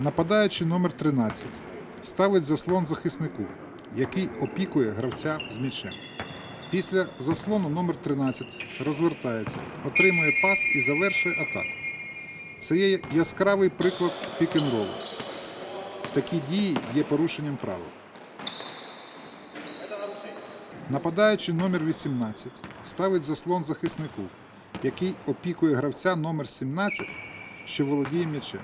Нападаючий номер 13 ставить заслон захиснику, який опікує гравця з м'ячем. Після заслону номер 13 розвертається, отримує пас і завершує атаку. Це є яскравий приклад пік-н-ролу. Такі дії є порушенням правил. Нападаючий номер 18 ставить заслон захиснику, який опікує гравця номер 17, що володіє м'ячем.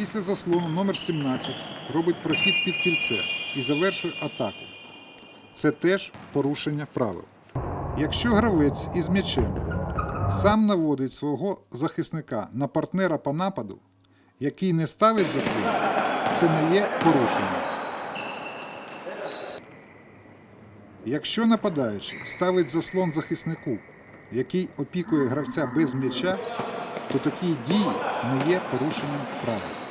Після заслону номер 17 робить прохід під кільце і завершує атаку. Це теж порушення правил. Якщо гравець із м'ячем сам наводить свого захисника на партнера по нападу, який не ставить заслон, це не є порушенням. Якщо нападаючий ставить заслон захиснику, який опікує гравця без м'яча, то такі дії не є порушенням правил.